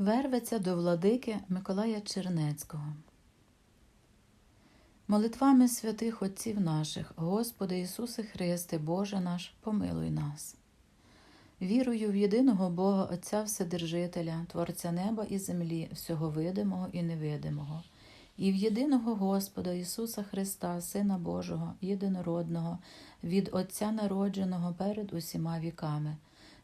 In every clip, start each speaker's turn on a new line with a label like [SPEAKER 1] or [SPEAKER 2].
[SPEAKER 1] Верветься до владики Миколая Чернецького. Молитвами святих Отців наших, Господи Ісусе Христе, Боже наш, помилуй нас. Вірую в єдиного Бога Отця Вседержителя, Творця неба і землі, всього видимого і невидимого, і в єдиного Господа Ісуса Христа, Сина Божого, єдинородного, від Отця народженого перед усіма віками,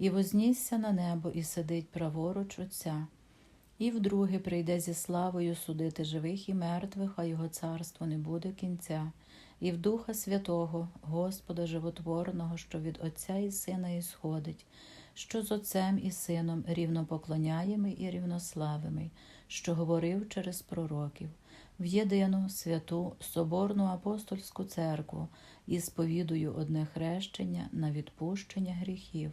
[SPEAKER 1] і вознісся на небо, і сидить праворуч Отця. І вдруге прийде зі славою судити живих і мертвих, а його царство не буде кінця, і в Духа Святого, Господа Животворного, що від Отця і Сина ісходить, що з Отцем і Сином рівнопоклоняємий і рівнославимий, що говорив через пророків, в єдину святу Соборну апостольську церкву і сповідую одне хрещення на відпущення гріхів.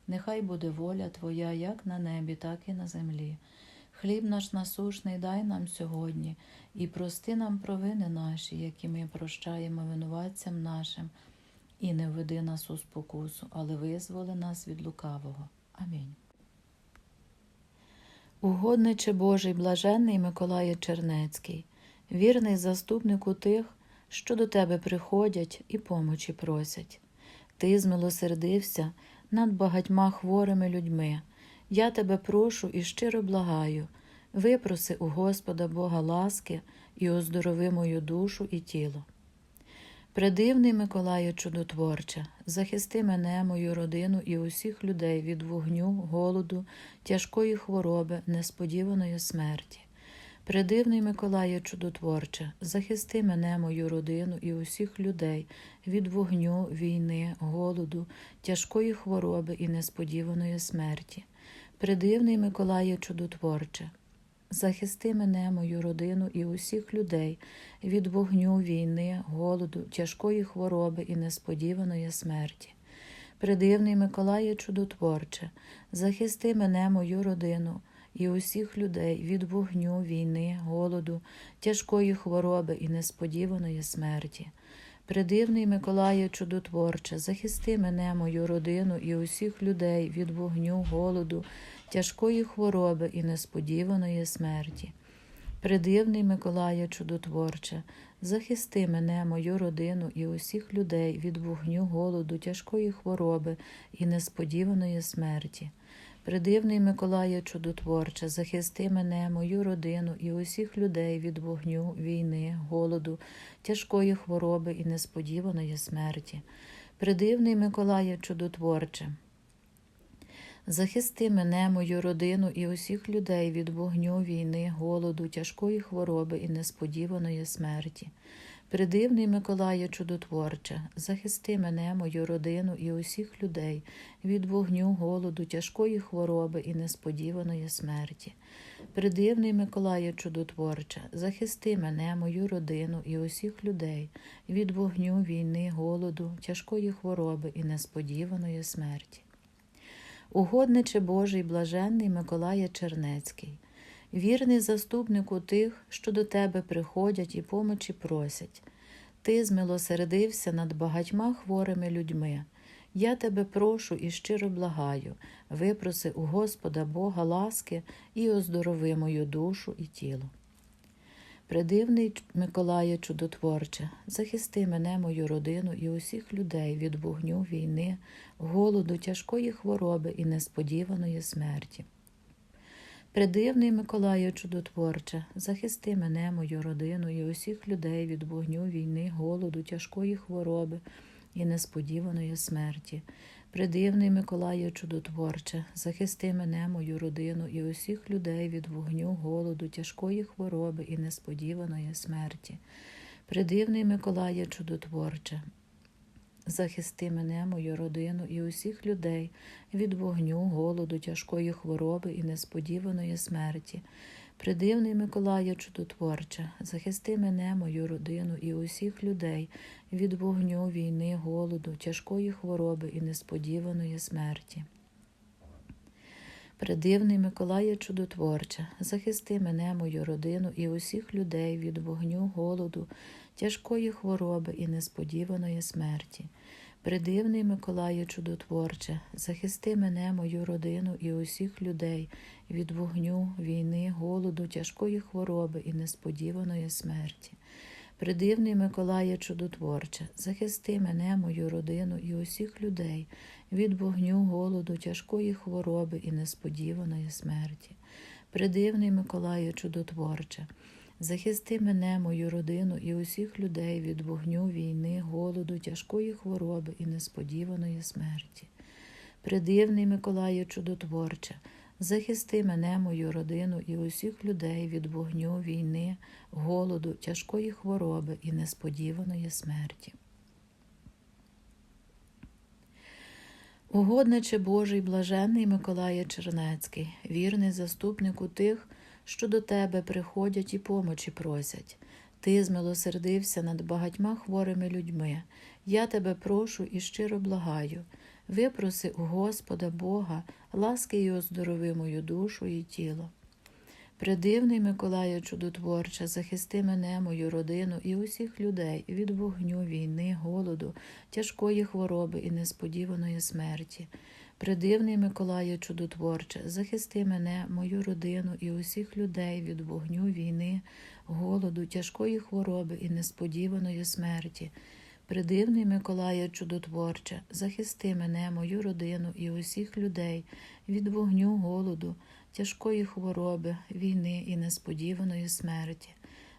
[SPEAKER 1] нехай буде воля Твоя, як на небі, так і на землі. Хліб наш насушний дай нам сьогодні, і прости нам провини наші, які ми прощаємо винуватцям нашим, і не введи нас у спокусу, але визволи нас від лукавого. Амінь. Угодниче Божий, блаженний Миколає Чернецький, вірний заступнику тих, що до тебе приходять і помочі просять. Ти змилосердився над багатьма хворими людьми. Я тебе прошу і щиро благаю, випроси у Господа Бога ласки і оздорови мою душу і тіло. Предивний Миколаю чудотворче, захисти мене, мою родину і усіх людей від вогню, голоду, тяжкої хвороби, несподіваної смерті. Предивний Миколаю чудотворче, захисти мене, мою родину і усіх людей від вогню, війни, голоду, тяжкої хвороби і несподіваної смерті. Предивний Миколаю чудотворче, захисти мене, мою родину і усіх людей від вогню, війни, голоду, тяжкої хвороби і несподіваної смерті. Предивний Миколає чудотворче, захисти мене, мою родину і усіх людей від вогню, війни, голоду, тяжкої хвороби і несподіваної смерті. Предивний Миколає чудотворче, захисти мене, мою родину і усіх людей від вогню, голоду, тяжкої хвороби і несподіваної смерті. Предивний Миколає чудотворче, захисти мене, мою родину і усіх людей від вогню, голоду, тяжкої хвороби і несподіваної смерті. Придивний Миколає чудотворче, захисти мене, мою родину і усіх людей від вогню, війни, голоду, тяжкої хвороби і несподіваної смерті. Придивний Миколає чудотворче, захисти мене, мою родину і усіх людей від вогню, війни, голоду, тяжкої хвороби і несподіваної смерті. Придивний Миколає чудотворче, захисти мене, мою родину і усіх людей від вогню, голоду, тяжкої хвороби і несподіваної смерті. Придивний Миколає чудотворче, захисти мене, мою родину і усіх людей від вогню, війни, голоду, тяжкої хвороби і несподіваної смерті. Угодниче Божий блаженний Миколає Чернецький. Вірний заступнику тих, що до тебе приходять і помочі просять. Ти змилосердився над багатьма хворими людьми. Я тебе прошу і щиро благаю, випроси у Господа Бога ласки і оздорови мою душу і тіло. Придивний Миколає чудотворче, захисти мене, мою родину і усіх людей від вогню, війни, голоду, тяжкої хвороби і несподіваної смерті. Придивний Миколаю чудотворче, захисти мене, мою родину і усіх людей від вогню, війни, голоду, тяжкої хвороби і несподіваної смерті. Придивний Миколаю чудотворче, захисти мене, мою родину і усіх людей від вогню, голоду, тяжкої хвороби і несподіваної смерті. Придивний Миколає чудотворче, захисти мене, мою родину і усіх людей від вогню, голоду, тяжкої хвороби і несподіваної смерті. Придивний Миколаю чудотворче, захисти мене, мою родину і усіх людей від вогню, війни, голоду, тяжкої хвороби і несподіваної смерті. Придивний Миколаю чудотворче, захисти мене, мою родину і усіх людей від вогню, голоду, тяжкої хвороби і несподіваної смерті. Придивний Миколаю чудотворче, захисти мене, мою родину і усіх людей від вогню, війни, голоду, тяжкої хвороби і несподіваної смерті. Придивний Миколає чудотворче, захисти мене, мою родину і усіх людей від вогню, голоду, тяжкої хвороби і несподіваної смерті. Придивний Миколає чудотворче, захисти мене, мою родину і усіх людей від вогню, війни, голоду, тяжкої хвороби і несподіваної смерті. Придивний Миколаю чудотворче, захисти мене, мою родину і усіх людей від вогню, війни, голоду, тяжкої хвороби і несподіваної смерті. Угодниче Божий блаженний Миколає Чернецький, вірний заступнику тих, що до тебе приходять і помочі просять. Ти змилосердився над багатьма хворими людьми. Я тебе прошу і щиро благаю. Випроси у Господа Бога, ласки й оздорови мою душу і тіло. Придивний Миколаю чудотворче, захисти мене, мою родину і усіх людей від вогню, війни, голоду, тяжкої хвороби і несподіваної смерті. Придивний Миколаю чудотворче, захисти мене, мою родину і усіх людей від вогню, війни, голоду, тяжкої хвороби і несподіваної смерті. Придивний Миколаю чудотворче, захисти мене, мою родину і усіх людей від вогню, голоду, тяжкої хвороби, війни і несподіваної смерті.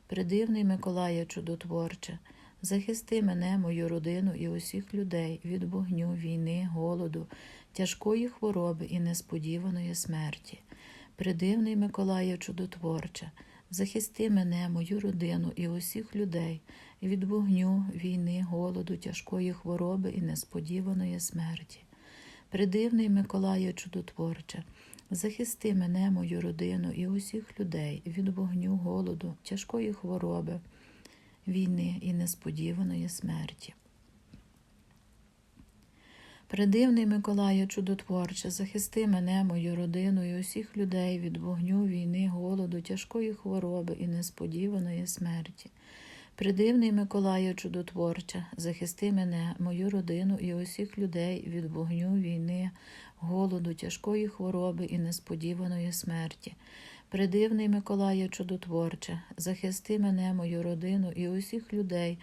[SPEAKER 1] Придивний Миколаю чудотворче, захисти мене, мою родину і усіх людей від вогню, війни, голоду, тяжкої хвороби і несподіваної смерті. Придивний Миколаю чудотворче, захисти мене, мою родину і усіх людей від вогню, війни, голоду, тяжкої хвороби і несподіваної смерті. Придивний Миколаю чудотворче, захисти мене, мою родину і усіх людей від вогню, голоду, тяжкої хвороби, війни і несподіваної смерті. Придивний Миколаю чудотворче, захисти мене, мою родину і усіх людей від вогню, війни, голоду, тяжкої хвороби і несподіваної смерті. Придивний Миколаю чудотворче, захисти мене, мою родину і усіх людей від вогню, війни, голоду, тяжкої хвороби і несподіваної смерті. Придивний Миколаю чудотворче, захисти мене, мою родину і усіх людей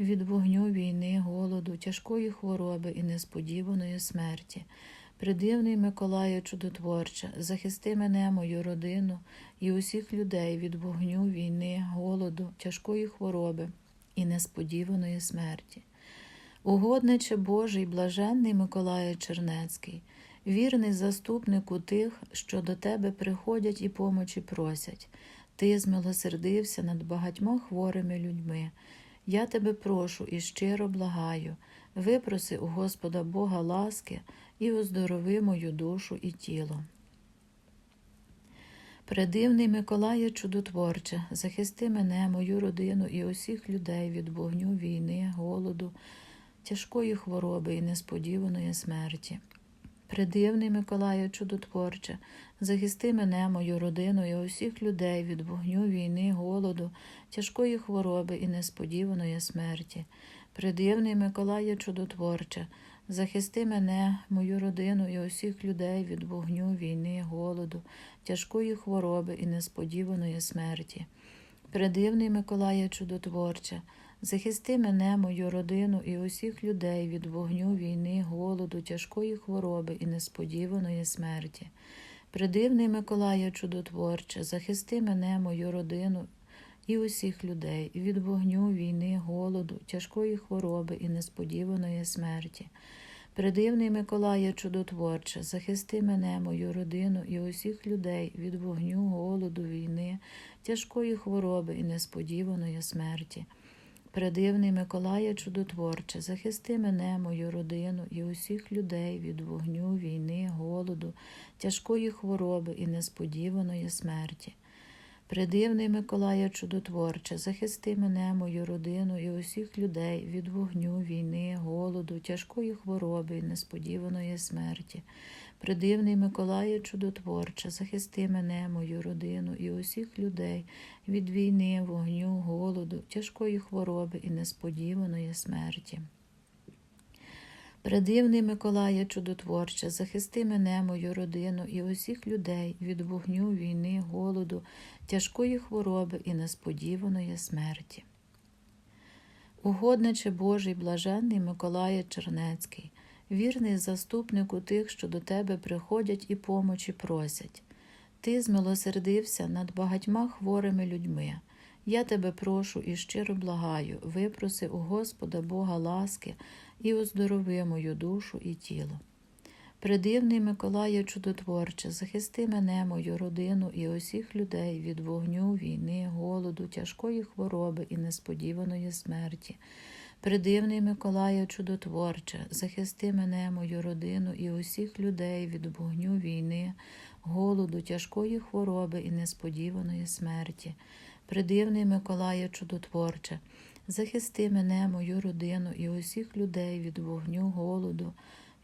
[SPEAKER 1] від вогню, війни, голоду, тяжкої хвороби і несподіваної смерті. Придивний Миколаю чудотворче, захисти мене, мою родину і усіх людей від вогню, війни, голоду, тяжкої хвороби і несподіваної смерті. Угодниче Божий, блаженний Миколаю Чернецький, вірний заступнику тих, що до тебе приходять і помочі просять. Ти змилосердився над багатьма хворими людьми. Я тебе прошу і щиро благаю, випроси у Господа Бога ласки і оздорови мою душу і тіло. Предивний Миколає чудотворче, захисти мене, мою родину і усіх людей від вогню, війни, голоду, тяжкої хвороби і несподіваної смерті. Придивний Миколаю чудотворче, захисти мене, мою родину і усіх людей від вогню, війни, голоду, тяжкої хвороби і несподіваної смерті. Придивний Миколаю чудотворче, захисти мене, мою родину і усіх людей від вогню, війни, голоду, тяжкої хвороби і несподіваної смерті. Придивний Миколає чудотворче, захисти мене, мою родину і усіх людей від вогню, війни, голоду, тяжкої хвороби і несподіваної смерті. Придивний Миколає чудотворче, захисти мене, мою родину і усіх людей від вогню, війни, голоду, тяжкої хвороби і несподіваної смерті. Придивний Миколає чудотворче, захисти мене, мою родину і усіх людей від вогню, голоду, війни, тяжкої хвороби і несподіваної смерті. Придивний Миколає чудотворче, захисти мене, мою родину і усіх людей від вогню, війни, голоду, тяжкої хвороби і несподіваної смерті. Придивний Миколає чудотворче, захисти мене, мою родину і усіх людей від вогню, війни, голоду, тяжкої хвороби і несподіваної смерті. Придивний Миколає чудотворче, захисти мене, мою родину і усіх людей від війни, вогню, голоду, тяжкої хвороби і несподіваної смерті. Предивний Миколає чудотворче, захисти мене, мою родину і усіх людей від вогню, війни, голоду, тяжкої хвороби і несподіваної смерті. Угодниче Божий блаженний Миколає Чернецький, вірний заступнику тих, що до тебе приходять і помочі просять. Ти змилосердився над багатьма хворими людьми. Я тебе прошу і щиро благаю, випроси у Господа Бога ласки і оздорови мою душу і тіло. Придивний Миколає чудотворче, захисти мене, мою родину і усіх людей від вогню, війни, голоду, тяжкої хвороби і несподіваної смерті. Придивний Миколає чудотворче, захисти мене, мою родину і усіх людей від вогню, війни, голоду, тяжкої хвороби і несподіваної смерті. Придивний Миколає чудотворче, захисти мене, мою родину і усіх людей від вогню, голоду,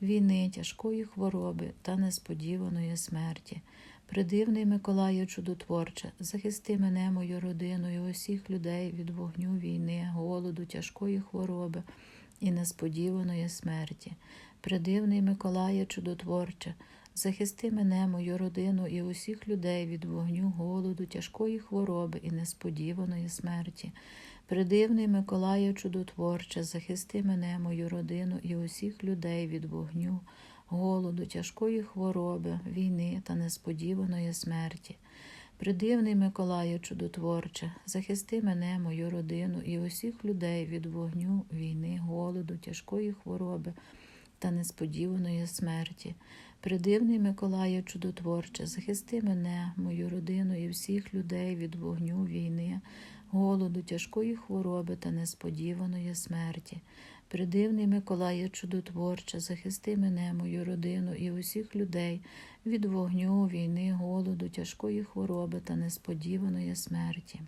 [SPEAKER 1] війни, тяжкої хвороби та несподіваної смерті. Придивний Миколаю чудотворче, захисти мене, мою родину і усіх людей від вогню, війни, голоду, тяжкої хвороби і несподіваної смерті. Придивний Миколає чудотворче, захисти мене, мою родину і усіх людей від вогню, голоду, тяжкої хвороби і несподіваної смерті. Придивний Миколаю чудотворче, захисти мене, мою родину і усіх людей від вогню, голоду, тяжкої хвороби, війни та несподіваної смерті. Придивний Миколаю чудотворче, захисти мене, мою родину і усіх людей від вогню, війни, голоду, тяжкої хвороби та несподіваної смерті. Придивний Миколаю чудотворче, захисти мене, мою родину і всіх людей від вогню, війни, голоду, тяжкої хвороби та несподіваної смерті. Придивний Миколає чудотворче, захисти мене, мою родину і усіх людей від вогню, війни, голоду, тяжкої хвороби та несподіваної смерті.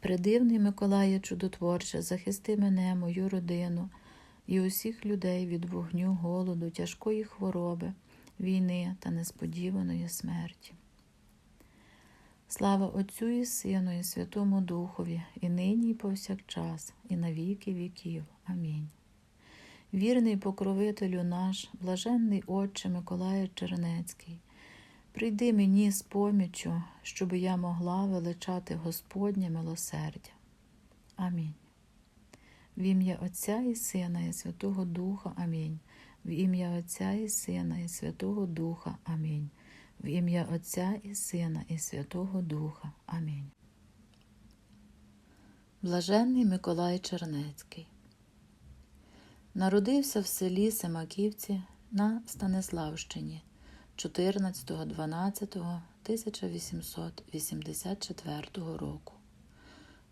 [SPEAKER 1] Придивний Миколає чудотворче, захисти мене, мою родину і усіх людей від вогню, голоду, тяжкої хвороби, війни та несподіваної смерті. Слава Отцю і Сину, і Святому Духові, і нині, і повсякчас, і на віки віків. Амінь. Вірний покровителю наш, блаженний Отче Миколая Чернецький, прийди мені з поміччю, щоб я могла величати Господнє милосердя. Амінь. В ім'я Отця і Сина, і Святого Духа. Амінь. В ім'я Отця і Сина, і Святого Духа. Амінь. В ім'я Отця і Сина, і Святого Духа. Амінь. Блаженний Миколай Чернецький. Народився в селі Семаківці на Станиславщині 14.12.1884 року.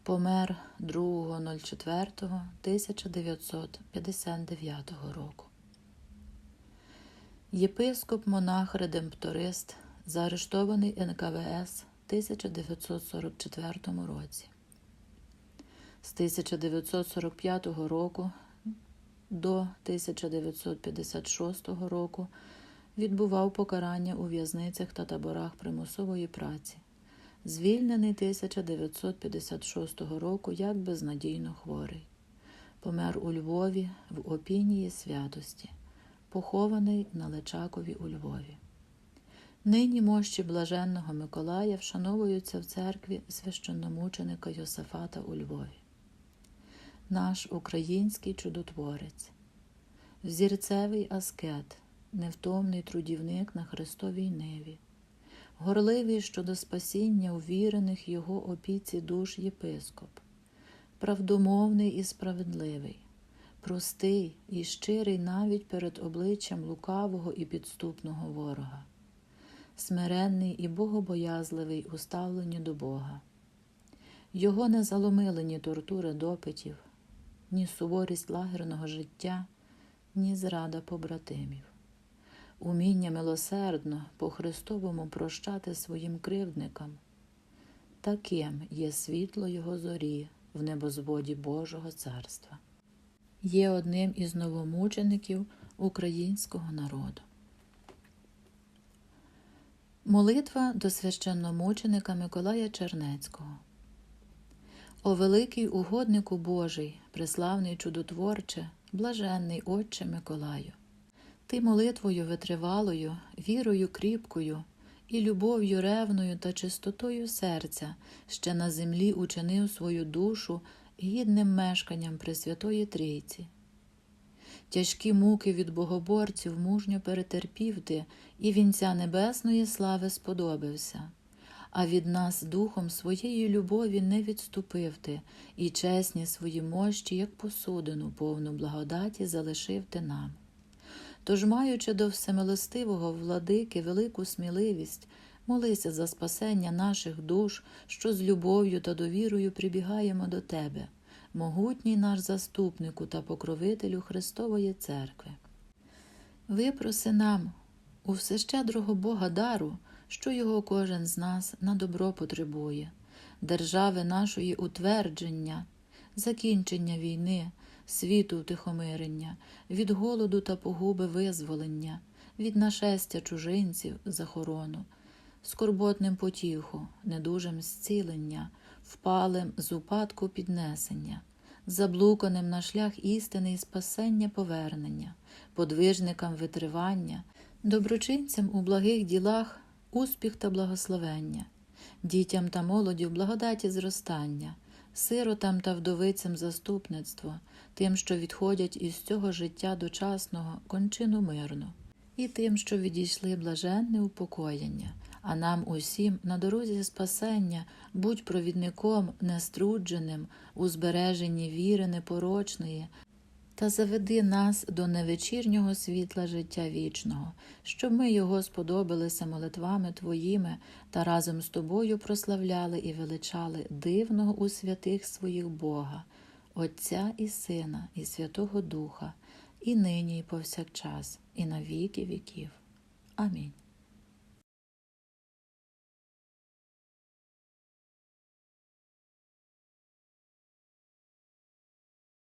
[SPEAKER 1] Помер 2.04.1959 року. Єпископ монах редемпторист, заарештований НКВС в 1944 році. З 1945 року до 1956 року відбував покарання у в'язницях та таборах примусової праці. Звільнений 1956 року як безнадійно хворий. Помер у Львові в опінії святості, похований на Личакові у Львові. Нині мощі блаженного Миколая вшановуються в церкві священномученика Йосафата у Львові. Наш український чудотворець, взірцевий аскет, невтомний трудівник на Христовій ниві, горливий щодо спасіння увірених його опіці душ єпископ, правдомовний і справедливий, простий і щирий навіть перед обличчям лукавого і підступного ворога смиренний і богобоязливий у ставленні до Бога. Його не заломили ні тортури допитів, ні суворість лагерного життя, ні зрада побратимів. Уміння милосердно по Христовому прощати своїм кривдникам. Таким є світло Його зорі в небозводі Божого царства. Є одним із новомучеників українського народу. Молитва до священномученика Миколая Чернецького. О великий угоднику Божий, преславний чудотворче, блаженний Отче Миколаю, Ти молитвою витривалою, вірою кріпкою і любов'ю ревною та чистотою серця ще на землі учинив свою душу гідним мешканням Пресвятої Трійці. Тяжкі муки від богоборців мужньо перетерпів ти, і вінця небесної слави сподобався. А від нас духом своєї любові не відступив ти, і чесні свої мощі, як посудину, повну благодаті залишив ти нам. Тож, маючи до всемилостивого владики велику сміливість, молися за спасення наших душ, що з любов'ю та довірою прибігаємо до тебе могутній наш заступнику та покровителю Христової Церкви. Випроси нам у всещедрого Бога дару, що його кожен з нас на добро потребує, держави нашої утвердження, закінчення війни, світу утихомирення, від голоду та погуби визволення, від нашестя чужинців захорону, скорботним потіху, недужим зцілення впалим з упадку піднесення, заблуканим на шлях істини і спасення повернення, подвижникам витривання, доброчинцям у благих ділах успіх та благословення, дітям та молоді в благодаті зростання, сиротам та вдовицям заступництво, тим, що відходять із цього життя дочасного кончину мирну, і тим, що відійшли блаженне упокоєння а нам усім на дорозі спасення будь провідником неструдженим у збереженні віри непорочної, та заведи нас до невечірнього світла життя вічного, щоб ми його сподобалися молитвами Твоїми та разом з тобою прославляли і величали дивного у святих своїх Бога, Отця і Сина, і Святого Духа, і нині, і повсякчас, і на віки віків. Амінь.